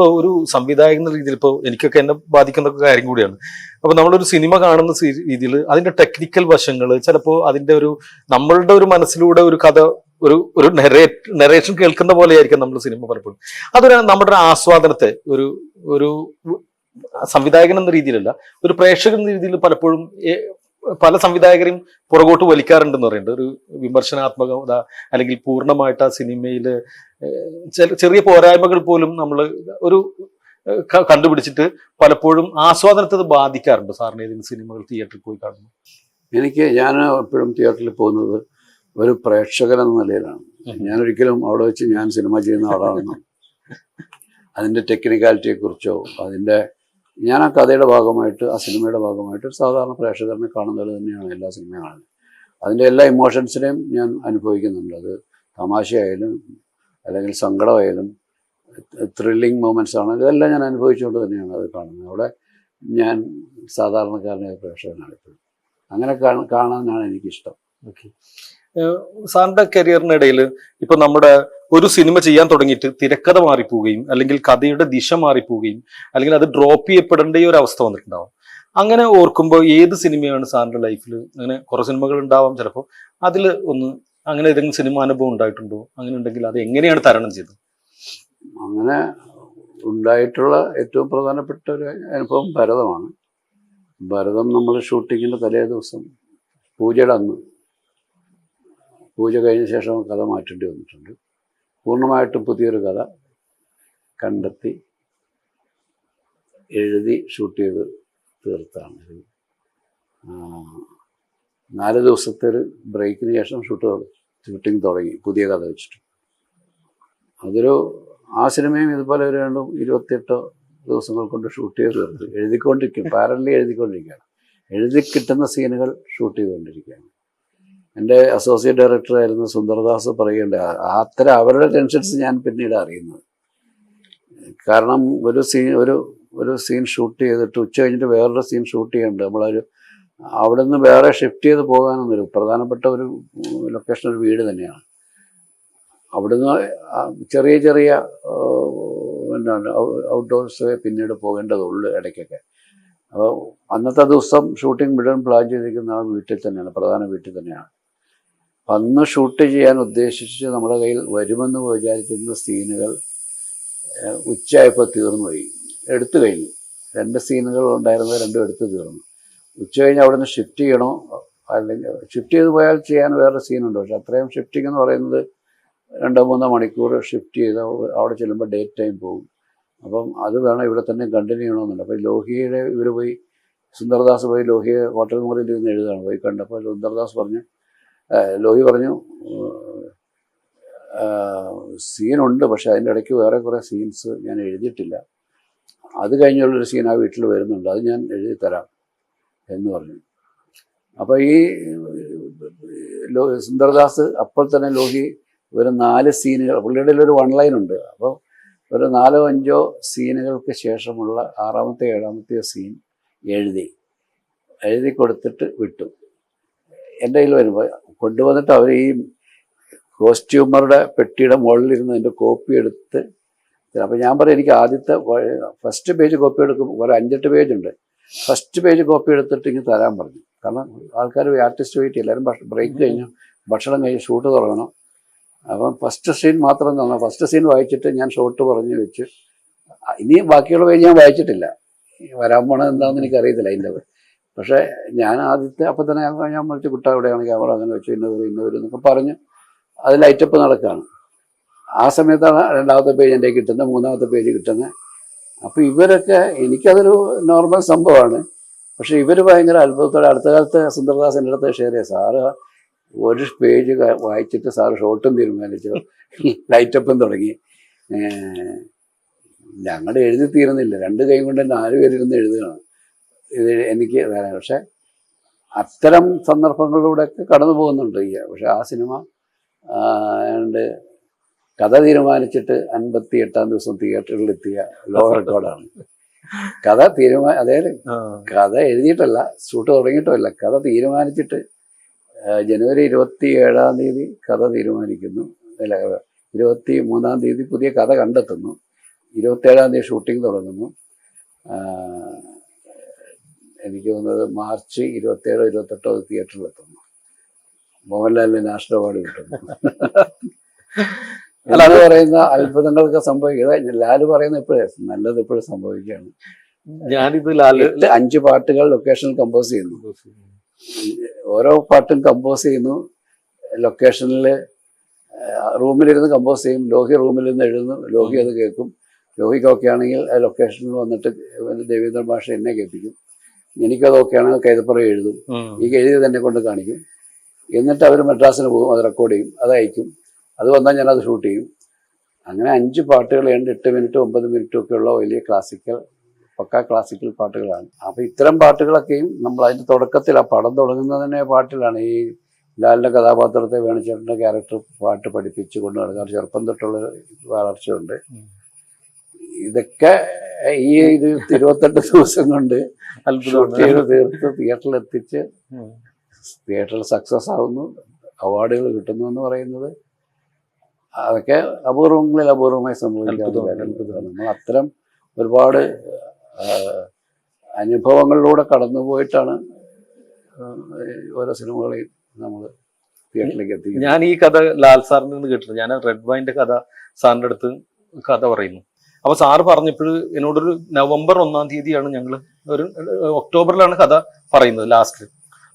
ഇപ്പോൾ ഒരു സംവിധായകൻ എന്ന രീതിയിൽ ഇപ്പോൾ എനിക്കൊക്കെ എന്നെ ബാധിക്കുന്ന കാര്യം കൂടിയാണ്. അപ്പൊ നമ്മളൊരു സിനിമ കാണുന്ന രീതിയിൽ അതിന്റെ ടെക്നിക്കൽ വശങ്ങൾ ചിലപ്പോൾ അതിന്റെ ഒരു നമ്മളുടെ ഒരു മനസ്സിലൂടെ ഒരു കഥ ഒരു ഒരു നെറേഷൻ കേൾക്കുന്ന പോലെയായിരിക്കും നമ്മൾ സിനിമ പലപ്പോഴും. അതൊരു നമ്മുടെ ആസ്വാദനത്തെ ഒരു ഒരു സംവിധായകൻ എന്ന രീതിയിലല്ല ഒരു പ്രേക്ഷകൻ എന്ന രീതിയിൽ പലപ്പോഴും പല സംവിധായകരെയും പുറകോട്ട് വലിക്കാറുണ്ടെന്ന് പറയുന്നുണ്ട്. ഒരു വിമർശനാത്മകത അല്ലെങ്കിൽ പൂർണമായിട്ട് ആ സിനിമയിൽ ചെറിയ പോരായ്മകൾ പോലും നമ്മൾ ഒരു കണ്ടുപിടിച്ചിട്ട് പലപ്പോഴും ആസ്വാദനത്തെ ബാധിക്കാറുണ്ട് സാറിന് ഏതെങ്കിലും സിനിമകൾ തിയേറ്ററിൽ പോയി കാണുന്നു എനിക്ക് ഞാൻ എപ്പോഴും തിയേറ്ററിൽ പോകുന്നത് ഒരു പ്രേക്ഷകൻ എന്ന നിലയിലാണ്. ഞാൻ ഒരിക്കലും അവിടെ വെച്ച് ഞാൻ സിനിമ ചെയ്യുന്ന ആളാണെന്നും അതിന്റെ ടെക്നിക്കാലിറ്റിയെ കുറിച്ചോ അതിന്റെ ഞാൻ ആ കഥയുടെ ഭാഗമായിട്ട് ആ സിനിമയുടെ ഭാഗമായിട്ട് ഒരു സാധാരണ പ്രേക്ഷകരനെ കാണുന്നത് തന്നെയാണ് എല്ലാ സിനിമയും കാണുന്നത്. അതിന്റെ എല്ലാ ഇമോഷൻസിനെയും ഞാൻ അനുഭവിക്കുന്നുണ്ട്. അത് തമാശയായാലും അല്ലെങ്കിൽ സങ്കടമായാലും ത്രില്ലിങ് മൊമെന്റ്സ് ആണ്. ഇതെല്ലാം ഞാൻ അനുഭവിച്ചുകൊണ്ട് തന്നെയാണ് അത് കാണുന്നത്. അവിടെ ഞാൻ സാധാരണക്കാരനായ പ്രേക്ഷകനാണ് എപ്പോഴും അങ്ങനെ കാണ- കാണാനാണ് എനിക്കിഷ്ടം. ഓക്കെ സാറിന്റെ കരിയറിനിടയിൽ ഇപ്പോൾ നമ്മുടെ ഒരു സിനിമ ചെയ്യാൻ തുടങ്ങിയിട്ട് തിരക്കഥ മാറിപ്പോവുകയും അല്ലെങ്കിൽ കഥയുടെ ദിശ മാറിപ്പോവുകയും അല്ലെങ്കിൽ അത് ഡ്രോപ്പ് ചെയ്യപ്പെടേണ്ട ഒരു അവസ്ഥ വന്നിട്ടുണ്ടാവും. അങ്ങനെ ഓർക്കുമ്പോൾ ഏത് സിനിമയാണ് സാറിന്റെ ലൈഫിൽ അങ്ങനെ കുറെ സിനിമകൾ ഉണ്ടാവാം ചിലപ്പോൾ അതിൽ ഒന്ന് അങ്ങനെ ഏതെങ്കിലും സിനിമ അനുഭവം ഉണ്ടായിട്ടുണ്ടോ? അങ്ങനെ ഉണ്ടെങ്കിൽ അത് എങ്ങനെയാണ് തരണം ചെയ്തത്? അങ്ങനെ ഉണ്ടായിട്ടുള്ള ഏറ്റവും പ്രധാനപ്പെട്ട ഒരു അനുഭവം ഭരതമാണ്. ഭരതം നമ്മൾ ഷൂട്ടിങ്ങിന്റെ തലേ ദിവസം പൂജയുടെ അന്ന് പൂജ കഴിഞ്ഞ ശേഷം കഥ മാറ്റേണ്ടി വന്നിട്ടുണ്ട്. പൂർണമായിട്ടും പുതിയൊരു കഥ കണ്ടെത്തി എഴുതി ഷൂട്ട് ചെയ്ത് തീർത്താണ്. നാല് ദിവസത്തെ ഒരു ബ്രേക്കിന് ശേഷം ഷൂട്ട് ഷൂട്ടിംഗ് തുടങ്ങി പുതിയ കഥ വെച്ചിട്ട്. അതൊരു ആ സിനിമയും ഇതുപോലെ ഒരു രണ്ടും ഇരുപത്തിയെട്ടോ ദിവസങ്ങൾ കൊണ്ട് ഷൂട്ട് ചെയ്ത് തീർത്തു. എഴുതിക്കൊണ്ടിരിക്കും പാരലി എഴുതിക്കൊണ്ടിരിക്കുകയാണ്. എഴുതി കിട്ടുന്ന സീനുകൾ ഷൂട്ട് ചെയ്തുകൊണ്ടിരിക്കുകയാണ്. എന്റെ അസോസിയേറ്റ് ഡയറക്ടറായിരുന്ന സുന്ദർദാസ് ആ അത്തരം അവരുടെ ടെൻഷൻസ് ഞാൻ പിന്നീട് അറിയുന്നത്. കാരണം ഒരു സീൻ ഒരു ഒരു സീൻ ഷൂട്ട് ചെയ്തിട്ട് ഉച്ച കഴിഞ്ഞിട്ട് വേറൊരു സീൻ ഷൂട്ട് ചെയ്യുന്നുണ്ട് നമ്മളൊരു അവിടെ നിന്ന് വേറെ ഷിഫ്റ്റ് ചെയ്ത് പോകാനൊന്നും ഒരു പ്രധാനപ്പെട്ട ഒരു ലൊക്കേഷൻ ഒരു വീട് തന്നെയാണ്. അവിടുന്ന് ചെറിയ ചെറിയ എന്താണ് ഔട്ട്ഡോർസ് പിന്നീട് പോകേണ്ടതുള്ളൂ ഇടയ്ക്കൊക്കെ. അപ്പോൾ അന്നത്തെ ദിവസം ഷൂട്ടിംഗ് മുഴുവൻ പ്ലാൻ ചെയ്തിരിക്കുന്ന ആ വീട്ടിൽ തന്നെയാണ് പ്രധാന വീട്ടിൽ തന്നെയാണ്. അന്ന് ഷൂട്ട് ചെയ്യാൻ ഉദ്ദേശിച്ച് നമ്മുടെ കയ്യിൽ വരുമെന്ന് വിചാരിച്ചിരുന്ന സീനുകൾ ഉച്ചയായപ്പോൾ തീർന്നു പോയി എടുത്തു കഴിഞ്ഞു. രണ്ട് സീനുകൾ ഉണ്ടായിരുന്നത് രണ്ടും എടുത്തു തീർന്നു. ഉച്ച കഴിഞ്ഞ് അവിടെ നിന്ന് ഷിഫ്റ്റ് ചെയ്യണോ? അല്ലെങ്കിൽ ഷിഫ്റ്റ് ചെയ്ത് പോയാൽ ചെയ്യാൻ വേറെ സീനുണ്ട്. പക്ഷെ അത്രയും ഷിഫ്റ്റിംഗ് എന്ന് പറയുന്നത് രണ്ടോ മൂന്നോ മണിക്കൂർ ഷിഫ്റ്റ് ചെയ്ത് അവിടെ ചെല്ലുമ്പോൾ ഡേറ്റ് ടൈം പോകും. അപ്പം അത് വേണം ഇവിടെ തന്നെ കണ്ടിന്യൂ ചെയ്യണമെന്നുണ്ട്. അപ്പോൾ ലോഹിയുടെ ഇവർ പോയി സുന്ദർദാസ് പോയി ലോഹിയെ ഹോട്ടൽ മുറിയിൽ ഇരുന്ന് എഴുതാണ് പോയി കണ്ടപ്പോൾ സുന്ദർദാസ് പറഞ്ഞു ലോഹി പറഞ്ഞു സീനുണ്ട് പക്ഷെ അതിന്റെ ഇടയ്ക്ക് വേറെ കുറേ സീൻസ് ഞാൻ എഴുതിയിട്ടില്ല. അത് കഴിഞ്ഞുള്ളൊരു സീൻ ആ വീട്ടിൽ വരുന്നുണ്ട് അത് ഞാൻ എഴുതി തരാം എന്ന് പറഞ്ഞു. അപ്പോൾ ഈ സുന്ദർദാസ് അപ്പോൾ തന്നെ ലോഹി ഒരു നാല് സീനുകൾ പുള്ളിയുടെ ഒരു വൺ ലൈൻ ഉണ്ട്. അപ്പോൾ ഒരു നാലോ അഞ്ചോ സീനുകൾക്ക് ശേഷമുള്ള ആറാമത്തെ ഏഴാമത്തെ സീൻ എഴുതി എഴുതി കൊടുത്തിട്ട് വിട്ടു. എന്റെ കയ്യിൽ വരുമ്പോൾ കൊണ്ടുവന്നിട്ട് അവർ ഈ കോസ്റ്റ്യൂമറുടെ പെട്ടിയുടെ മുകളിലിരുന്ന് അതിന്റെ കോപ്പി എടുത്ത് അപ്പോൾ ഞാൻ പറയും എനിക്ക് ആദ്യത്തെ ഫസ്റ്റ് പേജ് കോപ്പി എടുക്കും. ഒരു അഞ്ചെട്ട് പേജ് ഉണ്ട്. ഫസ്റ്റ് പേജ് കോപ്പി എടുത്തിട്ട് ഇങ്ങനെ തരാൻ പറഞ്ഞു. കാരണം ആൾക്കാർ ആർട്ടിസ്റ്റ് വെയിറ്റ് എല്ലാവരും ബ്രേക്ക് കഴിഞ്ഞു. ഭക്ഷണം കഴിഞ്ഞ് ഷൂട്ട് തുടങ്ങണം. അപ്പം ഫസ്റ്റ് സീൻ മാത്രം തന്നു. ഫസ്റ്റ് സീൻ വായിച്ചിട്ട് ഞാൻ ഷോട്ട് പറഞ്ഞു വെച്ച്. ഇനി ബാക്കിയുള്ള പേജ് ഞാൻ വായിച്ചിട്ടില്ല. വരാൻ പോണത് എന്താണെന്ന് എനിക്കറിയത്തില്ല അതിന്റെ പക്ഷേ ഞാൻ ആദ്യത്തെ അപ്പം തന്നെ ഞാൻ മറിച്ച് കുട്ട എവിടെയാണ് ക്യാമറ അങ്ങനെ വെച്ച് ഇന്നവർ ഇന്നവർ എന്നൊക്കെ പറഞ്ഞ് അത് ലൈറ്റപ്പ് നടക്കുകയാണ്. ആ സമയത്താണ് രണ്ടാമത്തെ പേജ് എന്റെ കിട്ടുന്നത് മൂന്നാമത്തെ പേജ് കിട്ടുന്നത്. അപ്പോൾ ഇവരൊക്കെ എനിക്കതൊരു നോർമൽ സംഭവമാണ്. പക്ഷെ ഇവർ ഭയങ്കര അത്ഭുതത്തോടെ അടുത്ത കാലത്ത് സുന്ദർദാസ് എന്റെ അടുത്ത് ഷെയർ ചെയ്യാം സാറ് ഒരു പേജ് വായിച്ചിട്ട് സാറ് ഷോട്ടും തീരുമാനിച്ചു. ലൈറ്റപ്പും തുടങ്ങി. ഞങ്ങൾ എഴുതി തീരുന്നില്ല രണ്ട് കൈ കൊണ്ട് നാല് പേരിരുന്ന് എഴുതുകയാണ്. ഇത് എനിക്ക് വേറെ പക്ഷെ അത്തരം സന്ദർഭങ്ങളിലൂടെയൊക്കെ കടന്നു പോകുന്നുണ്ട് ഈ പക്ഷെ ആ സിനിമ ഏതാണ്ട് കഥ തീരുമാനിച്ചിട്ട് അൻപത്തി എട്ടാം ദിവസം തിയേറ്ററിലെത്തിയ ലോ റെക്കോർഡാണ്. കഥ തീരുമാന അതായത് കഥ എഴുതിയിട്ടല്ല ഷൂട്ട് തുടങ്ങിയിട്ടല്ല കഥ തീരുമാനിച്ചിട്ട് ജനുവരി ഇരുപത്തി ഏഴാം തീയതി കഥ തീരുമാനിക്കുന്നു. അല്ല ഇരുപത്തി മൂന്നാം തീയതി പുതിയ കഥ കണ്ടെത്തുന്നു. ഇരുപത്തേഴാം തീയതി ഷൂട്ടിംഗ് തുടങ്ങുന്നു. എനിക്ക് തോന്നുന്നത് മാർച്ച് ഇരുപത്തേഴോ ഇരുപത്തെട്ടോ തിയേറ്ററിൽ എത്തുന്നു മോഹൻലാലിന് നാഷണൽ അവാർഡ് കിട്ടുന്നു എന്ന് പറയുന്ന അത്ഭുതങ്ങളൊക്കെ സംഭവിക്കുക ലാൽ പറയുന്ന ഇപ്പോഴേ നല്ലത് ഇപ്പോഴും സംഭവിക്കുകയാണ്. ഞാനിത് ലാൽ അഞ്ച് പാട്ടുകൾ ലൊക്കേഷനിൽ കമ്പോസ് ചെയ്യുന്നു. ഓരോ പാട്ടും കമ്പോസ് ചെയ്യുന്നു. ലൊക്കേഷനിൽ റൂമിലിരുന്ന് കമ്പോസ് ചെയ്യും. ലോഹി റൂമിലിരുന്ന് എഴുതുന്നു. ലോഹി അത് കേൾക്കും. ലോഹിക്കൊക്കെ ആണെങ്കിൽ ലൊക്കേഷനിൽ വന്നിട്ട് ദേവീന്ദ്ര ഭാഷ എന്നെ കേൾപ്പിക്കും. എനിക്കത് കൈതപ്പുറം എഴുതും. ഈ എഴുതി തന്നെ കൊണ്ട് കാണിക്കും. എന്നിട്ട് അവർ മദ്രാസിന് പോകും അത് റെക്കോർഡ് ചെയ്യും അത് അയക്കും. അത് വന്നാൽ ഞാനത് ഷൂട്ട് ചെയ്യും. അങ്ങനെ അഞ്ച് പാട്ടുകൾ ഏണ്ട് എട്ട് മിനിറ്റ് ഒമ്പത് മിനിറ്റും ഒക്കെ ഉള്ള വലിയ ക്ലാസിക്കൽ പക്ക ക്ലാസിക്കൽ പാട്ടുകളാണ്. അപ്പോൾ ഇത്തരം പാട്ടുകളൊക്കെയും നമ്മൾ അതിന്റെ തുടക്കത്തിൽ ആ പടം തുടങ്ങുന്നതിനെ തന്നെ പാട്ടിലാണ്. ഈ ലാലിന്റെ കഥാപാത്രത്തെ വേണിച്ചേട്ടന്റെ ക്യാരക്ടർ പാട്ട് പഠിപ്പിച്ച് കൊണ്ട് നടക്കുക ചെറുപ്പം തൊട്ടുള്ള വളർച്ചയുണ്ട്. ഇതൊക്കെ ഈ ഒരു ഇരുപത്തെട്ട് ദിവസം കൊണ്ട് ഷൂട്ട് ചെയ്ത് തീർത്ത് തിയേറ്ററിൽ എത്തിച്ച് തിയേറ്ററിൽ സക്സസ് ആവുന്നു. അവാർഡുകൾ കിട്ടുന്നു എന്ന് പറയുന്നത്. അതൊക്കെ അപൂർവങ്ങളിൽ അപൂർവമായി അത്ഭുതം. അത്ഭുതം. നമ്മൾ അത്തരം ഒരുപാട് അനുഭവങ്ങളിലൂടെ കടന്നുപോയിട്ടാണ് പോയിട്ടാണ് ഓരോ സിനിമകളെയും നമ്മൾ തിയേറ്ററിലേക്ക് എത്തിക്കുന്നത്. ഞാൻ ഈ കഥ ലാൽ സാറിന്റെ നിന്ന് കേട്ടിട്ടുണ്ട്. ഞാൻ റെഡ് വൈന്റെ കഥ സാറിന്റെ അടുത്ത് കഥ പറയുന്നു. അപ്പൊ സാറ് പറഞ്ഞപ്പോൾ എന്നോടൊരു നവംബർ ഒന്നാം തീയതിയാണ് ഞങ്ങൾ ഒരു ഒക്ടോബറിലാണ് കഥ പറയുന്നത് ലാസ്റ്റ്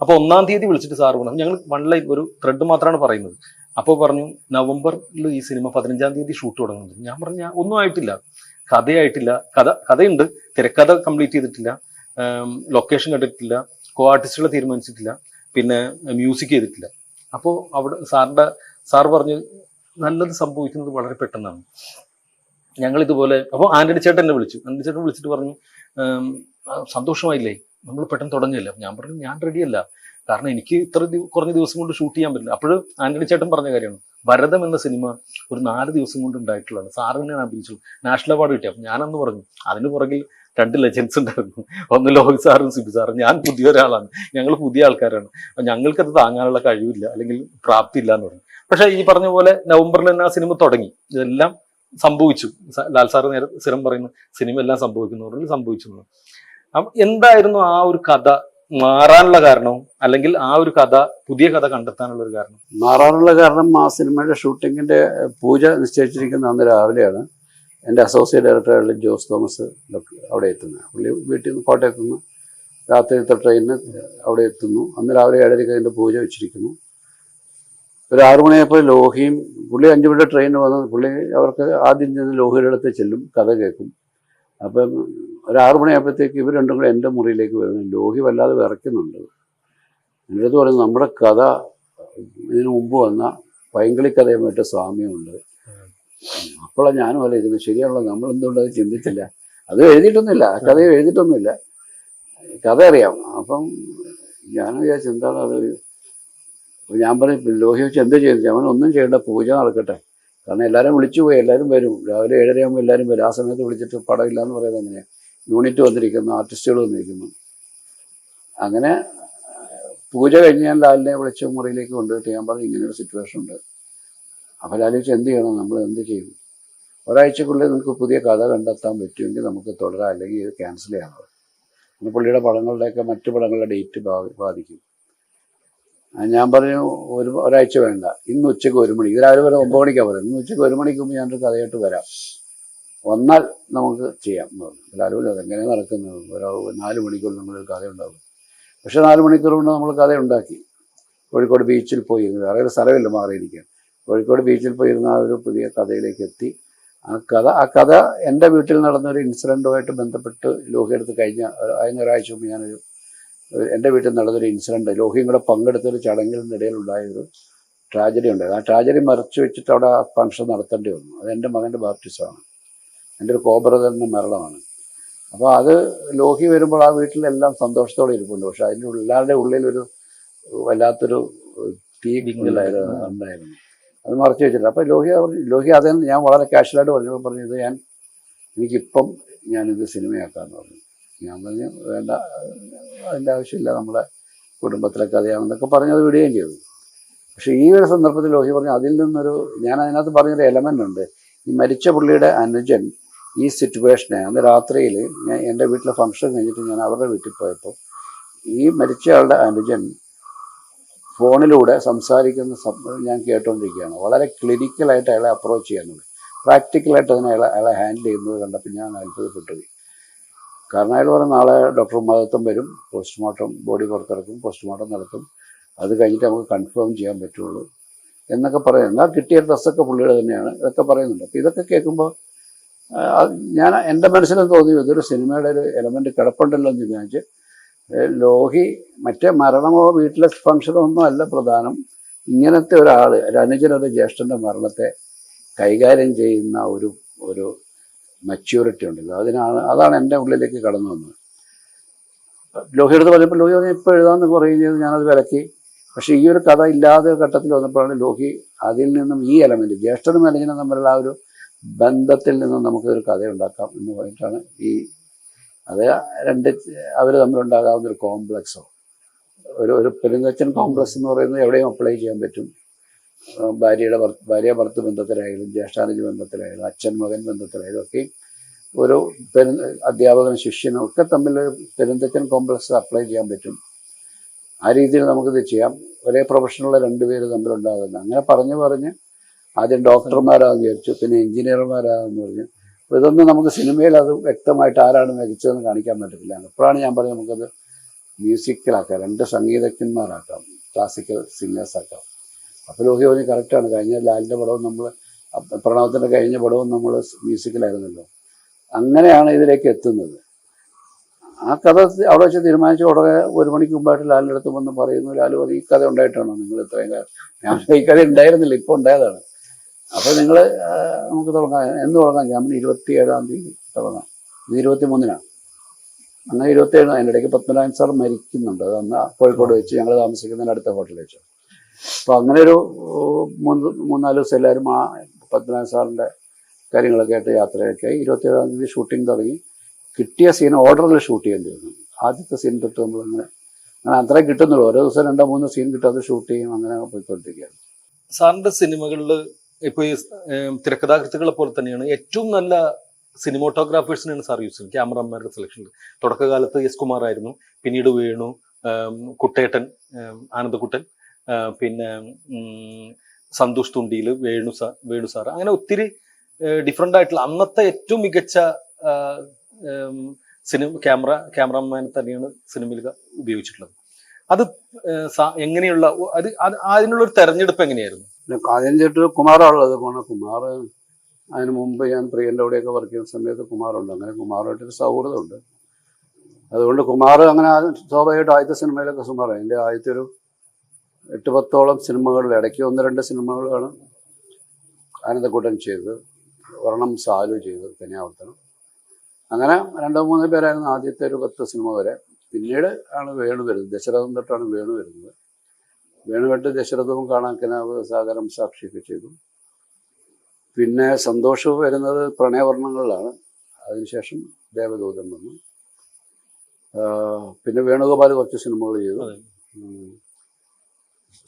അപ്പൊ ഒന്നാം തീയതി വിളിച്ചിട്ട് സാറ് പറഞ്ഞു. ഞങ്ങൾ വൺ ലൈൻ ഒരു ത്രെഡ് മാത്രമാണ് പറയുന്നത്. അപ്പോൾ പറഞ്ഞു നവംബറിൽ ഈ സിനിമ പതിനഞ്ചാം തീയതി ഷൂട്ട് തുടങ്ങുന്നത് ഞാൻ പറഞ്ഞു ഒന്നും ആയിട്ടില്ല. കഥയായിട്ടില്ല. കഥ കഥയുണ്ട്. തിരക്കഥ കംപ്ലീറ്റ് ചെയ്തിട്ടില്ല. ലൊക്കേഷൻ കണ്ടിട്ടില്ല. കോ ആർട്ടിസ്റ്റുകളെ തീരുമാനിച്ചിട്ടില്ല. പിന്നെ മ്യൂസിക് ചെയ്തിട്ടില്ല. അപ്പോൾ അവിടെ സാറിന്റെ സാർ പറഞ്ഞു നല്ലത് സംഭവിക്കുന്നത് വളരെ പെട്ടെന്നാണ്. ഞങ്ങൾ ഇതുപോലെ അപ്പോൾ ആന്റണി ചേട്ടൻ എന്നെ വിളിച്ചു. ആന്റണി ചേട്ടൻ വിളിച്ചിട്ട് പറഞ്ഞു സന്തോഷമായില്ലേ? നമ്മൾ പെട്ടെന്ന് തുടങ്ങിയല്ല. ഞാൻ പറഞ്ഞു ഞാൻ റെഡിയല്ല കാരണം എനിക്ക് ഇത്ര കുറഞ്ഞ ദിവസം കൊണ്ട് ഷൂട്ട് ചെയ്യാൻ പറ്റില്ല. അപ്പോൾ ആന്റണി ചേട്ടൻ പറഞ്ഞ കാര്യമാണ് ഭരതം എന്ന സിനിമ ഒരു നാല് ദിവസം കൊണ്ട് ഉണ്ടായിട്ടുള്ളതാണ്. സാറ് തന്നെയാണ് അഭിനയിച്ചുള്ളൂ നാഷണൽ അവാർഡ് കിട്ടിയ അപ്പം ഞാനന്ന് പറഞ്ഞു അതിന് പുറകിൽ രണ്ട് ലെജൻസ് ഉണ്ടായിരുന്നു. ഒന്ന് ലോഹിത് സാറും സിബി സാറും. ഞാൻ പുതിയ ഒരാളാണ്. ഞങ്ങൾ പുതിയ ആൾക്കാരാണ്. അപ്പം ഞങ്ങൾക്കത് താങ്ങാനുള്ള കഴിവില്ല. അല്ലെങ്കിൽ പ്രാപ്തി ഇല്ല എന്ന് പറഞ്ഞു. പക്ഷേ ഈ പറഞ്ഞ പോലെ നവംബറിൽ തന്നെ ആ സിനിമ തുടങ്ങി. ഇതെല്ലാം സംഭവിച്ചു. ലാൽ സാറ് നേരെ സ്ഥിരം പറയുന്നു സിനിമ എല്ലാം സംഭവിക്കുന്നു സംഭവിച്ചു എന്തായിരുന്നു ആ ഒരു കഥ? മാറാനുള്ള കാരണവും അല്ലെങ്കിൽ ആ ഒരു കഥ പുതിയ കഥ കണ്ടെത്താനുള്ള ഒരു കാരണം? മാറാനുള്ള കാരണം ആ സിനിമയുടെ ഷൂട്ടിങ്ങിന്റെ പൂജ നിശ്ചയിച്ചിരിക്കുന്ന അന്ന് രാവിലെയാണ്. എന്റെ അസോസിയേറ്റ് ഡയറക്ടറായുള്ള ജോസ് തോമസ് അവിടെ എത്തുന്നത്. പുള്ളി വീട്ടിൽ നിന്ന് കോട്ടയത്തുനിന്ന് രാത്രിയിലത്തെ ട്രെയിനിന് അവിടെ എത്തുന്നു. അന്ന് രാവിലെ ഏഴരയ്ക്ക് അതിന്റെ പൂജ വെച്ചിരിക്കുന്നു. ഒരു ആറു മണിയായപ്പോൾ ലോഹിയും പുള്ളി അഞ്ചു മണിയുടെ ട്രെയിൻ വന്ന് പുള്ളി അവർക്ക് ആദ്യം ചെന്ന് ലോഹിയുടെ അടുത്ത് ചെല്ലും കഥ കേൾക്കും. അപ്പം ഒരു ആറു മണിയായപ്പോഴത്തേക്ക് ഇവർ രണ്ടും കൂടെ എന്റെ മുറിയിലേക്ക് വരുന്നു. ലോഹി വല്ലാതെ വിറയ്ക്കുന്നുണ്ട്. എന്റെ അടുത്ത് പറയുന്നത് നമ്മുടെ കഥ ഇതിനു മുമ്പ് വന്ന പൈങ്കിളി കഥയുമായിട്ട് സാമ്യമുണ്ട്. അപ്പോഴാണ് ഞാനും അറിയിക്കുന്നത് ശരിയാണല്ലോ? നമ്മൾ എന്തുകൊണ്ടത് ചിന്തിച്ചില്ല? അത് എഴുതിയിട്ടൊന്നുമില്ല. ആ കഥ എഴുതിയിട്ടൊന്നുമില്ല. കഥ അറിയാം. അപ്പം ഞാൻ വിചാരിച്ചു എന്താണ് അത്? അപ്പൊ ഞാൻ പറയും ലോഹി വെച്ച് എന്താ ചെയ്തു? അവൻ ഒന്നും ചെയ്യേണ്ട പൂജ നടക്കട്ടെ. കാരണം എല്ലാവരും വിളിച്ചു പോയി എല്ലാവരും വരും. രാവിലെ ഏഴരയാകുമ്പോൾ എല്ലാവരും വരും. ആ സമയത്ത് വിളിച്ചിട്ട് പടമില്ല എന്ന് പറയുന്നത് എങ്ങനെയാണ് യൂണിറ്റ് വന്നിരിക്കുന്നു ആർട്ടിസ്റ്റുകൾ വന്നിരിക്കുന്നു. അങ്ങനെ പൂജ കഴിഞ്ഞ് ഞാൻ ലാലിനെ വിളിച്ച് മുറിയിലേക്ക് കൊണ്ടുപോയിട്ട് ഞാൻ പറഞ്ഞു ഇങ്ങനെയൊരു സിറ്റുവേഷൻ ഉണ്ട്. അപ്പോൾ ലാലി വെച്ച് എന്ത് ചെയ്യണം? നമ്മൾ എന്ത് ചെയ്യും? ഒരാഴ്ചക്കുള്ളിൽ നമുക്ക് പുതിയ കഥ കണ്ടെത്താൻ പറ്റുമെങ്കിൽ നമുക്ക് തുടരാം. അല്ലെങ്കിൽ ഇത് ക്യാൻസൽ പിന്നെ പുള്ളിയുടെ പടങ്ങളുടെയൊക്കെ മറ്റു പടങ്ങളുടെ ഡേറ്റ് ബാധിക്കും. ഞാൻ പറഞ്ഞു ഒരു ഒരാഴ്ച വേണ്ട. ഇന്ന് ഉച്ചയ്ക്ക് ഒരു മണി ഇത് രാവിലെ വരെ ഒമ്പത് മണിക്കാണ് പറയുന്നത്. ഇന്ന് ഉച്ചയ്ക്ക് ഒരു മണിക്ക് മുമ്പ് ഞാനൊരു കഥയായിട്ട് വരാം. വന്നാൽ നമുക്ക് ചെയ്യാം എന്ന് പറഞ്ഞു. എല്ലാവരും അതെങ്ങനെ നടക്കുന്നത്? ഒരു നാല് മണിക്കൂർ നമ്മളൊരു കഥ ഉണ്ടാകും പക്ഷെ നാല് മണിക്കൂർ കൊണ്ട് നമ്മൾ കഥ ഉണ്ടാക്കി കോഴിക്കോട് ബീച്ചിൽ പോയി വേറെ ഒരു സ്ഥലമില്ല മാറിയിരിക്കാൻ. കോഴിക്കോട് ബീച്ചിൽ പോയിരുന്ന ആ ഒരു പുതിയ കഥയിലേക്ക് എത്തി. ആ കഥ ആ കഥ എന്റെ വീട്ടിൽ നടന്ന ഒരു ഇൻസിഡന്റുമായിട്ട് ബന്ധപ്പെട്ട് ലോഹിയെടുത്ത് കഴിഞ്ഞ അതിന് ഒരാഴ്ച മുമ്പ് ഞാനൊരു എന്റെ വീട്ടിൽ നടന്നൊരു ഇൻസിഡന്റ് ലോഹിയും കൂടെ പങ്കെടുത്തൊരു ചടങ്ങിനിടയിലുണ്ടായൊരു ട്രാജഡി ഉണ്ടായത് ആ ട്രാജഡി മറച്ചു വെച്ചിട്ട് അവിടെ ആ ഫംഗ്ഷൻ നടത്തേണ്ടി വന്നു. അത് എന്റെ മകന്റെ ബാപ്റ്റിസമാണ്. എന്റെ ഒരു കോബ്രദറിന്റെ മരണമാണ്. അപ്പോൾ അത് ലോഹി വരുമ്പോൾ ആ വീട്ടിലെല്ലാം സന്തോഷത്തോടെ ഇരിപ്പുണ്ട്. പക്ഷെ അതിന്റെ എല്ലാവരുടെ ഉള്ളിലൊരു വല്ലാത്തൊരു തീ ഉണ്ടായിരുന്നു ഉണ്ടായിരുന്നു. അത് മറച്ചു വെച്ചിട്ടില്ല അപ്പോൾ ലോഹി പറഞ്ഞു ലോഹി അതെന്ന് ഞാൻ വളരെ കാഷ്വലായിട്ട് പറഞ്ഞപ്പോൾ പറഞ്ഞത് ഞാൻ എനിക്കിപ്പം ഞാനിത് സിനിമയാക്കാമെന്ന് പറഞ്ഞു. ഞാൻ പറഞ്ഞു വേണ്ട അതിന്റെ ആവശ്യമില്ല നമ്മുടെ കുടുംബത്തിലെ അറിയാമെന്നൊക്കെ പറഞ്ഞ് അത് വിടുകയും ചെയ്തു. പക്ഷെ ഈ ഒരു സന്ദർഭത്തിൽ ലോഹി പറഞ്ഞു അതിൽ നിന്നൊരു ഞാൻ അതിനകത്ത് പറഞ്ഞൊരു എലമെന്റ് ഉണ്ട്. ഈ മരിച്ച പുള്ളിയുടെ അനുജൻ ഈ സിറ്റുവേഷനെ അന്ന് രാത്രിയിൽ ഞാൻ എന്റെ വീട്ടിലെ ഫംഗ്ഷൻ കഴിഞ്ഞിട്ട് ഞാൻ അവരുടെ വീട്ടിൽ പോയപ്പോൾ ഈ മരിച്ചയാളുടെ അനുജൻ ഫോണിലൂടെ സംസാരിക്കുന്ന ഞാൻ കേട്ടുകൊണ്ടിരിക്കുകയാണ് വളരെ ക്ലിനിക്കലായിട്ട് അയാളെ അപ്രോച്ച് ചെയ്യാനുള്ളത് പ്രാക്ടിക്കലായിട്ട് അതിനെ അയാളെ അയാളെ ഹാൻഡിൽ ചെയ്യുന്നത് കണ്ടപ്പോൾ ഞാൻ അത്ഭുതപ്പെട്ടു കാരണം അയാൾ പറഞ്ഞ നാളെ ഡോക്ടർ മതത്വം വരും പോസ്റ്റ്മോർട്ടം ബോഡി പുറത്തിറക്കും പോസ്റ്റ്മോർട്ടം നടത്തും. അത് കഴിഞ്ഞിട്ട് നമുക്ക് കൺഫേം ചെയ്യാൻ പറ്റുള്ളൂ എന്നൊക്കെ പറയുന്നത് എന്നാൽ കിട്ടിയ ഡ്രസ്സൊക്കെ പുള്ളിയുടെ തന്നെയാണ്. ഇതൊക്കെ പറയുന്നുണ്ട്. അപ്പോൾ ഇതൊക്കെ കേൾക്കുമ്പോൾ ഞാൻ എന്റെ മനസ്സിലും തോന്നി ഇതൊരു സിനിമയുടെ ഒരു എലമെന്റ് കിടപ്പുണ്ടല്ലോ എന്ന് വിചാരിച്ച് ലോഹി മറ്റേ മരണമോ വീട്ടിലെ ഫംഗ്ഷനോ ഒന്നും അല്ല പ്രധാനം. ഇങ്ങനത്തെ ഒരാൾ ഒരു അനുജനൊരു ജ്യേഷ്ഠന്റെ മരണത്തെ കൈകാര്യം ചെയ്യുന്ന ഒരു ഒരു മെച്യൂരിറ്റി ഉണ്ടല്ലോ അതിനാണ് അതാണ് എന്റെ ഉള്ളിലേക്ക് കടന്നു വന്നത്. ലോഹി എടുത്ത് പറഞ്ഞപ്പോൾ ലോഹി പറഞ്ഞു ഇപ്പോൾ എഴുതാമെന്ന് പറയുന്നത് ഞാനത് വിലക്കി. പക്ഷേ ഈ ഒരു കഥ ഇല്ലാതെ ഘട്ടത്തിൽ വന്നപ്പോഴാണ് ലോഹി അതിൽ നിന്നും ഈ എലമെന്റ് ജ്യേഷ്ഠനും അനുജനും തമ്മിലുള്ള ആ ഒരു ബന്ധത്തിൽ നിന്നും നമുക്കൊരു കഥ ഉണ്ടാക്കാം എന്ന് പറഞ്ഞിട്ടാണ് ഈ അത് രണ്ട് അവർ തമ്മിലുണ്ടാകാവുന്ന ഒരു കോംപ്ലക്സോ ഒരു ഒരു പെരുന്തച്ചൻ കോംപ്ലക്സ് എന്ന് പറയുന്നത് എവിടെയും അപ്ലൈ ചെയ്യാൻ പറ്റും. ഭാര്യയുടെ ഭാര്യ ഭർത്ത് ബന്ധത്തിലായാലും ജ്യേഷ്ഠാനുജ ബന്ധത്തിലായാലും അച്ഛൻ മകൻ ബന്ധത്തിലായാലും ഒക്കെ ഒരു പെരു അധ്യാപകനും ശിഷ്യനും ഒക്കെ തമ്മിൽ പെരുന്തച്ചൻ കോംപ്ലക്സ് അപ്ലൈ ചെയ്യാൻ പറ്റും. ആ രീതിയിൽ നമുക്കിത് ചെയ്യാം. ഒരേ പ്രൊഫഷനുള്ള രണ്ടുപേര് തമ്മിലുണ്ടാകുന്നത് അങ്ങനെ പറഞ്ഞു പറഞ്ഞ് ആദ്യം ഡോക്ടർമാരാന്ന് വിചാരിച്ചു പിന്നെ എഞ്ചിനീയർമാരാന്ന് പറഞ്ഞു. അപ്പോൾ ഇതൊന്നും നമുക്ക് സിനിമയിൽ അത് വ്യക്തമായിട്ട് ആരാണ് മികച്ചതെന്ന് കാണിക്കാൻ പറ്റത്തില്ല. അപ്പോഴാണ് ഞാൻ പറഞ്ഞത് നമുക്കത് മ്യൂസിക്കലാക്കാം രണ്ട് സംഗീതജ്ഞന്മാരാക്കാം. ക്ലാസിക്കൽ സിംഗേഴ്സ് അപ്പോൾ ലോഹി പറഞ്ഞ് കറക്റ്റാണ്. കഴിഞ്ഞ ലാലിന്റെ പടവും നമ്മൾ പ്രണവത്തിന്റെ കഴിഞ്ഞ പടവും നമ്മൾ മ്യൂസിക്കിലായിരുന്നല്ലോ. അങ്ങനെയാണ് ഇതിലേക്ക് എത്തുന്നത്. ആ കഥ അവിടെ വെച്ച് തീരുമാനിച്ച ഉടനെ ഒരു മണിക്ക് മുമ്പായിട്ട് ലാലിന്റെ അടുത്ത് വന്ന് പറയുന്നു ലാൽ പറഞ്ഞു ഈ കഥ ഉണ്ടായിട്ടാണോ നിങ്ങൾ ഇത്രയും കാലം? ഞാൻ ഈ കഥ ഉണ്ടായിരുന്നില്ല ഇപ്പോൾ ഉണ്ടായതാണ്. അപ്പോൾ നിങ്ങൾ നമുക്ക് തുടങ്ങാം. എന്ന് തുടങ്ങാം. ഞാൻ ഇരുപത്തി ഏഴാം തീയതി തുടങ്ങാം. ഇത് ഇരുപത്തി മൂന്നിനാണ് അങ്ങനെ ഇരുപത്തി ഏഴ് അതിന്റെ ഇടയ്ക്ക് പത്മനാഭൻ സാർ മരിക്കുന്നുണ്ട്. അത് അന്ന് കോഴിക്കോട് വെച്ച് ഞങ്ങൾ താമസിക്കുന്നതിന് അടുത്ത ഹോട്ടലിൽ വെച്ച്. അപ്പോൾ അങ്ങനെ ഒരു മൂന്ന് മൂന്നാൽ ദിവസം എല്ലാവരും ആ പത്മനാഭൻ സാറിന്റെ കാര്യങ്ങളൊക്കെ ആയിട്ട് യാത്രയൊക്കെ ആയി. ഇരുപത്തി ഏഴാം തീയതി ഷൂട്ടിംഗ് തുടങ്ങി. കിട്ടിയ സീൻ ഓർഡറിൽ ഷൂട്ട് ചെയ്യേണ്ടി വന്നു ആദ്യത്തെ സീൻ തൊട്ട് നമ്മൾ അങ്ങനെ അത്രയും കിട്ടുന്നുള്ളൂ. ഓരോ ദിവസം രണ്ടോ മൂന്നോ സീൻ കിട്ടാതെ ഷൂട്ട് ചെയ്യും അങ്ങനെ പോയിക്കൊണ്ടിരിക്കുകയാണ്. സാറിന്റെ സിനിമകളിൽ ഇപ്പൊ ഈ തിരക്കഥാകൃത്തുക്കളെ പോലെ തന്നെയാണ് ഏറ്റവും നല്ല സിനിമോട്ടോഗ്രാഫേഴ്സിനാണ് സാർ യൂസ് ചെയ്യുന്നത്. ക്യാമറമാരുടെ സെലക്ഷനിൽ തുടക്കകാലത്ത് എസ് കുമാർ ആയിരുന്നു പിന്നീട് വേണു കുട്ടേട്ടൻ ഏം, ആനന്ദക്കുട്ടൻ ആ, പിന്നെ സന്തോഷ് തുണ്ടിയിൽ വേണു സാർ വേണു സാർ അങ്ങനെ ഒത്തിരി ഡിഫറെന്റ് ആയിട്ടുള്ള അന്നത്തെ ഏറ്റവും മികച്ച സിനിമ ക്യാമറ ക്യാമറമാനെ തന്നെയാണ് സിനിമയിൽ ഉപയോഗിച്ചിട്ടുള്ളത്. അത് എങ്ങനെയുള്ള അത് അത് അതിനുള്ള ഒരു തെരഞ്ഞെടുപ്പ് എങ്ങനെയായിരുന്നു? പിന്നെ ആദ്യം ചേട്ട് കുമാറാണുള്ളത്. കുമാർ അതിന് മുമ്പ് ഞാൻ പ്രിയന്റെ അവിടെയൊക്കെ വർക്ക് ചെയ്യുന്ന സമയത്ത് കുമാറുണ്ട്. അങ്ങനെ കുമാറുമായിട്ടൊരു സൗഹൃദമുണ്ട്. അതുകൊണ്ട് കുമാർ അങ്ങനെ സ്വാഭാവികമായിട്ട് ആദ്യത്തെ സിനിമയിലൊക്കെ സുമാർ എന്റെ ആദ്യത്തെ ഒരു എട്ട് പത്തോളം സിനിമകളിൽ ഇടയ്ക്ക് ഒന്ന് രണ്ട് സിനിമകളാണ് ആനന്ദക്കൂട്ടൻ ചെയ്തത് ഒരെണ്ണം സാലു ചെയ്തത് കന്യാവർത്തനം അങ്ങനെ രണ്ടോ മൂന്നോ പേരായിരുന്നു ആദ്യത്തെ ഒരു പത്ത് സിനിമ വരെ. പിന്നീട് ആണ് വേണു വരുന്നത്. ദശരഥം തൊട്ടാണ് വേണു വരുന്നത്. വേണുകെട്ട് ദശരഥവും കാണാൻ കനാവ് സാഗരം സാക്ഷിയൊക്കെ ചെയ്തു. പിന്നെ സന്തോഷവും വരുന്നത് പ്രണയവർണങ്ങളിലാണ്. അതിനുശേഷം ദേവദൂതൻ വന്നു. പിന്നെ വേണുഗോപാൽ കുറച്ച് സിനിമകൾ ചെയ്തു.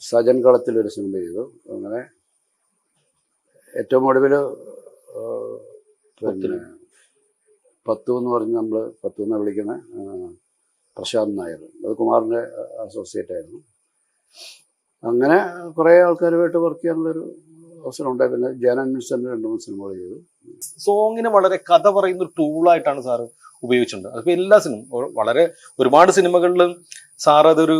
സജൻ കളത്തിൽ ഒരു സിനിമ ചെയ്തു. അങ്ങനെ ഏറ്റവും ഒടുവിൽ പിന്നെ പത്തു എന്ന് പറഞ്ഞ് നമ്മൾ പത്തു എന്ന് വിളിക്കുന്ന ആഹ്, പ്രശാന്ത് നായർ. അത് കുമാറിന്റെ അസോസിയേറ്റ് ആയിരുന്നു. അങ്ങനെ കുറേ ആൾക്കാരുമായിട്ട് വർക്ക് ചെയ്യാനുള്ളൊരു അവസരം ഉണ്ടായി പിന്നെ മിൽസന്റെ രണ്ട് മൂന്ന് സിനിമകൾ ചെയ്തു. സോങ്ങിനെ വളരെ കഥ പറയുന്ന ഒരു ടൂളായിട്ടാണ് സാറ് ഉപയോഗിച്ചിട്ടുണ്ട്. അതിപ്പോൾ എല്ലാ സിനിമ വളരെ ഒരുപാട് സിനിമകളിലും സാർ അതൊരു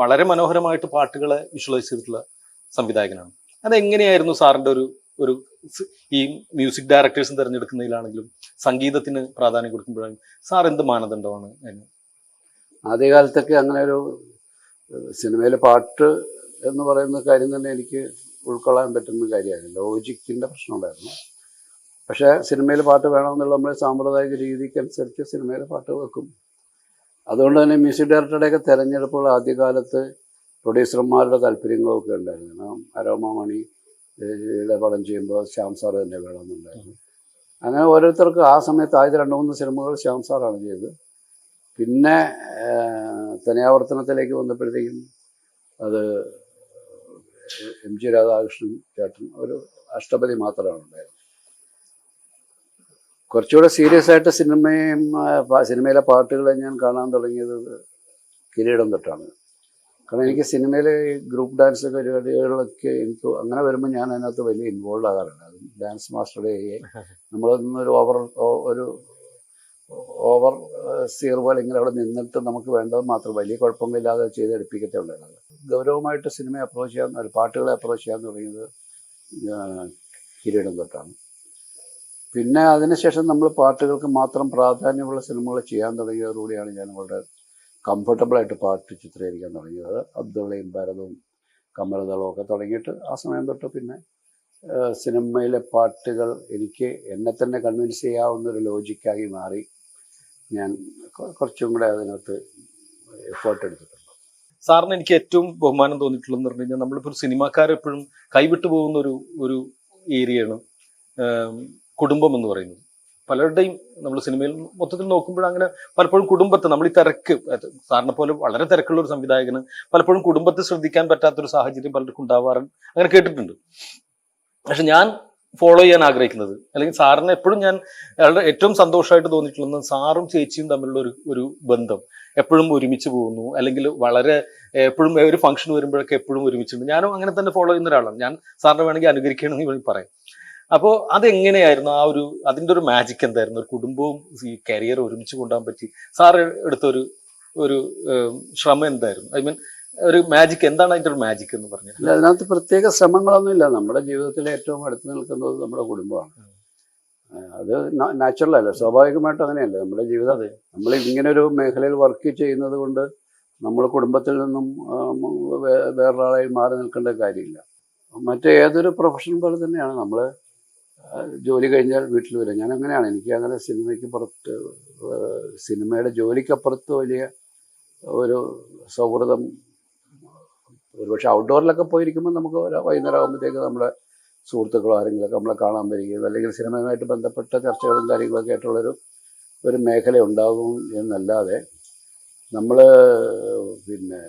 വളരെ മനോഹരമായിട്ട് പാട്ടുകളെ വിഷ്വലൈസ് ചെയ്തിട്ടുള്ള സംവിധായകനാണ്. അതെങ്ങനെയായിരുന്നു സാറിന്റെ ഒരു ഒരു ഈ മ്യൂസിക് ഡയറക്ടേഴ്സും തിരഞ്ഞെടുക്കുന്നതിലാണെങ്കിലും സംഗീതത്തിന് പ്രാധാന്യം കൊടുക്കുമ്പോഴാണ് സാർ എന്ത് മാനദണ്ഡമാണ് അതിന്? ആദ്യകാലത്തൊക്കെ അങ്ങനെ ഒരു സിനിമയിലെ പാട്ട് എന്ന് പറയുന്ന കാര്യം തന്നെ എനിക്ക് ഉൾക്കൊള്ളാൻ പറ്റുന്ന കാര്യമായിരുന്നു. ലോജിക്കിന്റെ പ്രശ്നം ഉണ്ടായിരുന്നു. പക്ഷേ സിനിമയിൽ പാട്ട് വേണമെന്നുള്ള നമ്മുടെ സാമ്പ്രദായിക രീതിക്കനുസരിച്ച് സിനിമയിൽ പാട്ട് വെക്കും. അതുകൊണ്ട് തന്നെ മ്യൂസിക് ഡയറക്ടറുടെയൊക്കെ തിരഞ്ഞെടുപ്പുകൾ ആദ്യകാലത്ത് പ്രൊഡ്യൂസർമാരുടെ താല്പര്യങ്ങളൊക്കെ ഉണ്ടായിരുന്നു. കാരണം അരോമാമണി പടം ചെയ്യുമ്പോൾ ശ്യാം സാർ തന്നെ വേണമെന്നുണ്ടായിരുന്നു. അങ്ങനെ ഓരോരുത്തർക്കും ആ സമയത്ത് ആദ്യത്തെ രണ്ട് മൂന്ന് സിനിമകൾ ശ്യാം സാറാണ് ചെയ്തത്. പിന്നെ തനിയാവർത്തനത്തിലേക്ക് വന്നപ്പോഴത്തേക്കും അത് എം ജി രാധാകൃഷ്ണൻ ചേട്ടൻ ഒരു അഷ്ടപതി മാത്രമാണ് ഉണ്ടായിരുന്നത്. കുറച്ചുകൂടെ സീരിയസ് ആയിട്ട് സിനിമയും സിനിമയിലെ പാട്ടുകളെ ഞാൻ കാണാൻ തുടങ്ങിയത് കിരീടം തൊട്ടാണ്. കാരണം എനിക്ക് സിനിമയിലെ ഗ്രൂപ്പ് ഡാൻസ് പരിപാടികളൊക്കെ എനിക്ക് അങ്ങനെ വരുമ്പോൾ ഞാൻ അതിനകത്ത് വലിയ ഇൻവോൾവ് ആകാറുണ്ട് അത് ഡാൻസ് മാസ്റ്ററുടെ നമ്മളൊന്നൊരു ഓവർ ഒരു ഓവർ സീർ പോലെ ഇങ്ങനെ അവിടെ നിന്നിട്ട് നമുക്ക് വേണ്ടത് മാത്രം വലിയ കുഴപ്പമില്ലാതെ ചെയ്തെടുപ്പിക്കത്തേ ഉണ്ടായിരുന്നത് ഗൗരവമായിട്ട് സിനിമയെ അപ്രോച്ച് ചെയ്യാൻ അല്ല, പാട്ടുകളെ അപ്രോച്ച് ചെയ്യാൻ തുടങ്ങിയത് കിരീടം തൊട്ടാണ്. പിന്നെ അതിനുശേഷം നമ്മൾ പാട്ടുകൾക്ക് മാത്രം പ്രാധാന്യമുള്ള സിനിമകൾ ചെയ്യാൻ തുടങ്ങിയതോടുകൂടിയാണ് ഞാൻ വളരെ കംഫർട്ടബിളായിട്ട് പാട്ട് ചിത്രീകരിക്കാൻ തുടങ്ങിയത്. അബ്ദുള്ളയും ഭരതവും കമലദളവും ഒക്കെ തുടങ്ങിയിട്ട് ആ സമയം തൊട്ട് പിന്നെ സിനിമയിലെ പാട്ടുകൾ എനിക്ക് എന്നെ തന്നെ കൺവിൻസ് ചെയ്യാവുന്ന ഒരു ലോജിക്കായി മാറി. ഞാൻ കുറച്ചും കൂടെ അതിനകത്ത് എഫേർട്ട് എടുത്തിട്ടുണ്ട്. സാറിന് എനിക്ക് ഏറ്റവും ബഹുമാനം തോന്നിയിട്ടുള്ളതെന്ന് പറഞ്ഞു കഴിഞ്ഞാൽ നമ്മളിപ്പോൾ ഒരു സിനിമാക്കാരെപ്പോഴും കൈവിട്ടു പോകുന്ന ഒരു ഒരു ഏരിയയാണ് കുടുംബം എന്ന് പറയുന്നത്. പലരുടെയും നമ്മൾ സിനിമയിൽ മൊത്തത്തിൽ നോക്കുമ്പോൾ അങ്ങനെ പലപ്പോഴും കുടുംബത്തെ നമ്മൾ ഈ തിരക്ക് സാറിനെ പോലെ വളരെ തിരക്കുള്ള ഒരു സംവിധായകന് പലപ്പോഴും കുടുംബത്തെ ശ്രദ്ധിക്കാൻ പറ്റാത്തൊരു സാഹചര്യം പലർക്കും ഉണ്ടാവാറുണ്ട് അങ്ങനെ കേട്ടിട്ടുണ്ട്. പക്ഷെ ഞാൻ ഫോളോ ചെയ്യാൻ ആഗ്രഹിക്കുന്നത് അല്ലെങ്കിൽ സാറിന് എപ്പോഴും ഞാൻ അയാളുടെ ഏറ്റവും സന്തോഷമായിട്ട് തോന്നിയിട്ടുള്ളത് സാറും ചേച്ചിയും തമ്മിലുള്ള ഒരു ഒരു ബന്ധം. എപ്പോഴും ഒരുമിച്ച് പോകുന്നു. അല്ലെങ്കിൽ വളരെ എപ്പോഴും ഒരു ഫംഗ്ഷൻ വരുമ്പോഴൊക്കെ എപ്പോഴും ഒരുമിച്ചുണ്ട് ഞാനും അങ്ങനെ തന്നെ ഫോളോ ചെയ്യുന്ന ഒരാളാണ്. ഞാൻ സാറിന് വേണമെങ്കിൽ അനുകരിക്കണമെന്ന് വേണമെങ്കിൽ പറയാം. അപ്പോൾ അതെങ്ങനെയായിരുന്നു? ആ ഒരു അതിന്റെ ഒരു മാജിക് എന്തായിരുന്നു? ഒരു കുടുംബവും ഈ കരിയർ ഒരുമിച്ച് കൊണ്ടുപോകാൻ പറ്റി. സാറ് എടുത്ത ഒരു ഒരു ശ്രമം എന്തായിരുന്നു? ഐ മീൻ ഒരു മാജിക് എന്താണ് അതിന്റെ ഒരു മാജിക് എന്ന് പറഞ്ഞത് അതിനകത്ത് പ്രത്യേക ശ്രമങ്ങളൊന്നുമില്ല നമ്മുടെ ജീവിതത്തിൽ ഏറ്റവും അടുത്ത് നിൽക്കുന്നത് നമ്മുടെ കുടുംബമാണ്. അത് നാച്ചുറൽ അല്ല. സ്വാഭാവികമായിട്ട് അങ്ങനെയല്ല. നമ്മുടെ ജീവിതം. നമ്മൾ ഇങ്ങനെ ഒരു മേഖലയിൽ വർക്ക് ചെയ്യുന്നത് കൊണ്ട് നമ്മൾ കുടുംബത്തിൽ നിന്നും വേറൊരാളായി മാറി നിൽക്കേണ്ട കാര്യമില്ല. മറ്റേതൊരു പ്രൊഫഷൻ പോലെ തന്നെയാണ് നമ്മൾ ജോലി കഴിഞ്ഞാൽ വീട്ടിൽ വരും ഞാൻ അങ്ങനെയാണ്. എനിക്ക് അങ്ങനെ സിനിമയ്ക്ക് പുറത്ത് സിനിമയുടെ ജോലിക്കപ്പുറത്ത് വലിയ ഒരു സൗഹൃദം ഒരുപക്ഷെ ഔട്ട്ഡോറിലൊക്കെ പോയിരിക്കുമ്പോൾ നമുക്ക് വൈകുന്നേരം ആകുമ്പോഴത്തേക്ക് നമ്മുടെ സുഹൃത്തുക്കളോ ആരെങ്കിലുമൊക്കെ നമ്മളെ കാണാൻ വരികയും അല്ലെങ്കിൽ സിനിമയുമായിട്ട് ബന്ധപ്പെട്ട ചർച്ചകളും കാര്യങ്ങളൊക്കെ ആയിട്ടുള്ളൊരു ഒരു മേഖല ഉണ്ടാകും എന്നല്ലാതെ നമ്മൾ പിന്നെ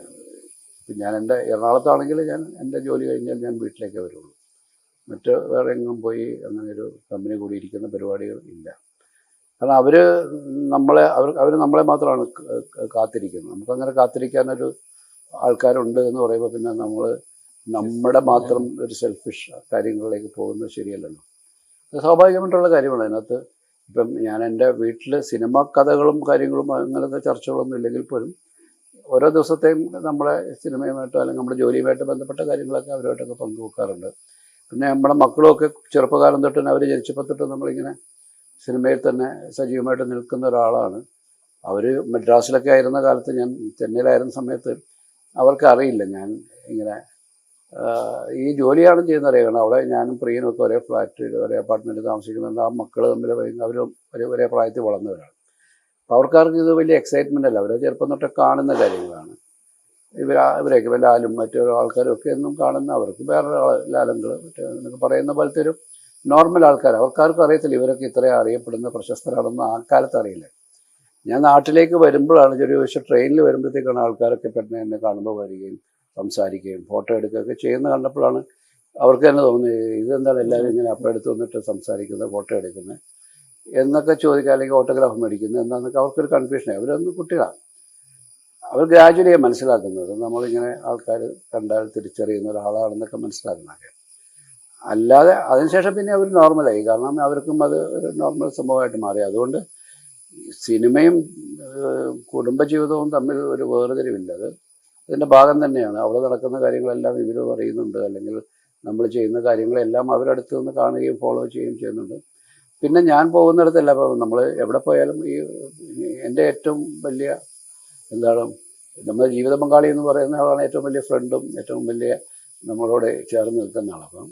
ഞാൻ എന്റെ എറണാകുളത്താണെങ്കിൽ ഞാൻ എന്റെ ജോലി കഴിഞ്ഞാൽ ഞാൻ വീട്ടിലേക്കേ വരുള്ളൂ. മറ്റ് വേറെ എങ്ങും പോയി അങ്ങനെ ഒരു കമ്പനി കൂടി ഇരിക്കുന്ന പരിപാടികൾ ഇല്ല. കാരണം അവർ നമ്മളെ അവർ അവർ നമ്മളെ മാത്രമാണ് കാത്തിരിക്കുന്നത്. നമുക്കങ്ങനെ കാത്തിരിക്കാനൊരു ആൾക്കാരുണ്ട് എന്ന് പറയുമ്പോൾ പിന്നെ നമ്മൾ നമ്മുടെ മാത്രം ഒരു സെൽഫിഷ് കാര്യങ്ങളിലേക്ക് പോകുന്നത് ശരിയല്ലല്ലോ. സ്വാഭാവികമായിട്ടുള്ള കാര്യമാണ്. അതിനകത്ത് ഇപ്പം ഞാൻ എന്റെ വീട്ടിൽ സിനിമ കഥകളും കാര്യങ്ങളും അങ്ങനത്തെ ചർച്ചകളൊന്നും ഇല്ലെങ്കിൽ പോലും ഓരോ ദിവസത്തെയും നമ്മളെ സിനിമയുമായിട്ടോ അല്ലെങ്കിൽ നമ്മുടെ ജോലിയുമായിട്ട് ബന്ധപ്പെട്ട കാര്യങ്ങളൊക്കെ അവരുമായിട്ടൊക്കെ പങ്കുവെക്കാറുണ്ട്. പിന്നെ നമ്മുടെ മക്കളുമൊക്കെ ചെറുപ്പകാലം തൊട്ട് അവർ ജനിച്ചപ്പോൾ തൊട്ട് നമ്മളിങ്ങനെ സിനിമയിൽ തന്നെ സജീവമായിട്ട് നിൽക്കുന്ന ഒരാളാണ്. അവർ മദ്രാസിലൊക്കെ ആയിരുന്ന കാലത്ത് ഞാൻ ചെന്നൈയിലായിരുന്ന സമയത്ത് അവർക്ക് അറിയില്ല ഞാൻ ഇങ്ങനെ ഈ ജോലിയാണ് ചെയ്യുന്നത്. അറിയാം. കാരണം അവിടെ ഞാനും പ്രിയനും ഒക്കെ ഒരേ ഫ്ലാറ്റിൽ ഒരേ അപ്പാർട്ട്മെന്റ് താമസിക്കുന്നുണ്ട്. ആ മക്കൾ തമ്മിൽ അവരും ഒരേ ഒരേ പ്രായത്തിൽ വളർന്നവരാണ്. അപ്പോൾ അവർക്കാർക്ക് ഇത് വലിയ എക്സൈറ്റ്മെന്റ് അല്ല. അവരെ ചെറുപ്പം തൊട്ടേ കാണുന്ന കാര്യങ്ങളാണ്. ഇവർ ഇവരൊക്കെ ലാലും മറ്റൊരു ആൾക്കാരും ഒക്കെ എന്നും കാണുന്ന അവർക്ക് വേറെ ലാലങ്ങൾ എന്നൊക്കെ പറയുന്ന പോലത്തെ ഒരു നോർമൽ ആൾക്കാർ അവർക്കാർക്കും അറിയത്തില്ല ഇവരൊക്കെ ഇത്രയും അറിയപ്പെടുന്ന പ്രശസ്തരാണെന്ന് ആ കാലത്ത് അറിയില്ല. ഞാൻ നാട്ടിലേക്ക് വരുമ്പോഴാണ് ചെറിയ പക്ഷേ ട്രെയിനിൽ വരുമ്പോഴത്തേക്കാണ് ആൾക്കാരൊക്കെ പെട്ടെന്ന് എന്നെ കാണുമ്പോൾ വരികയും സംസാരിക്കുകയും ഫോട്ടോ എടുക്കുകയൊക്കെ ചെയ്യുന്ന കണ്ടപ്പോഴാണ് അവർക്ക് തന്നെ തോന്നുന്നത് ഇതെന്താണ് എല്ലാവരും ഇങ്ങനെ അപ്പം എടുത്ത് വന്നിട്ട് സംസാരിക്കുന്നത് ഫോട്ടോ എടുക്കുന്നത് എന്നൊക്കെ ചോദിക്കുക അല്ലെങ്കിൽ ഓട്ടോഗ്രാഫ് മേടിക്കുന്നത് എന്താണെന്നൊക്കെ അവർക്കൊരു കൺഫ്യൂഷനായി അവരൊന്നും കുട്ടികളാണ്. അവർ ഗ്രാജുവലി മനസ്സിലാക്കുന്നത്. നമ്മളിങ്ങനെ ആൾക്കാർ കണ്ടാൽ തിരിച്ചറിയുന്ന ഒരാളാണെന്നൊക്കെ മനസ്സിലാക്കുന്നതൊക്കെ അല്ലാതെ അതിനുശേഷം പിന്നെ അവർ നോർമലായി. കാരണം അവർക്കും അത് ഒരു നോർമൽ സംഭവമായിട്ട് മാറി. അതുകൊണ്ട് സിനിമയും കുടുംബജീവിതവും തമ്മിൽ ഒരു വേർതിരിവില്ല. അത് ഇതിന്റെ ഭാഗം തന്നെയാണ്. അവിടെ നടക്കുന്ന കാര്യങ്ങളെല്ലാം ഇവർ പറയുന്നുണ്ട്. അല്ലെങ്കിൽ നമ്മൾ ചെയ്യുന്ന കാര്യങ്ങളെല്ലാം അവരടുത്ത് നിന്ന് കാണുകയും ഫോളോ ചെയ്യുകയും ചെയ്യുന്നുണ്ട്. പിന്നെ ഞാൻ പോകുന്നിടത്തല്ല. ഇപ്പോൾ നമ്മൾ എവിടെ പോയാലും ഈ എന്റെ ഏറ്റവും വലിയ എന്താണ് നമ്മുടെ ജീവിത പങ്കാളി എന്ന് പറയുന്ന ആളാണ് ഏറ്റവും വലിയ ഫ്രണ്ടും ഏറ്റവും വലിയ നമ്മളോട് ചേർന്ന് നിൽക്കുന്ന ആളാണ്. അപ്പം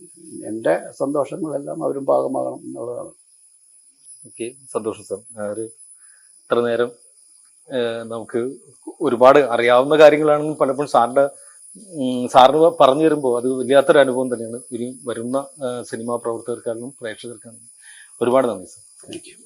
എന്റെ സന്തോഷങ്ങളെല്ലാം അവരും ഭാഗമാകണം എന്നുള്ളതാണ്. ഓക്കെ. സന്തോഷം സർ. ഒരു ഇത്ര നേരം നമുക്ക് ഒരുപാട് അറിയാവുന്ന കാര്യങ്ങളാണെങ്കിൽ പലപ്പോഴും സാറിന്റെ സാറിന് പറഞ്ഞു തരുമ്പോൾ അത് വല്ലാത്തൊരു അനുഭവം തന്നെയാണ്. ഇനി വരുന്ന സിനിമാ പ്രവർത്തകർക്കാണെങ്കിലും പ്രേക്ഷകർക്കാണെങ്കിലും ഒരുപാട് നന്ദി സാർ. Thank you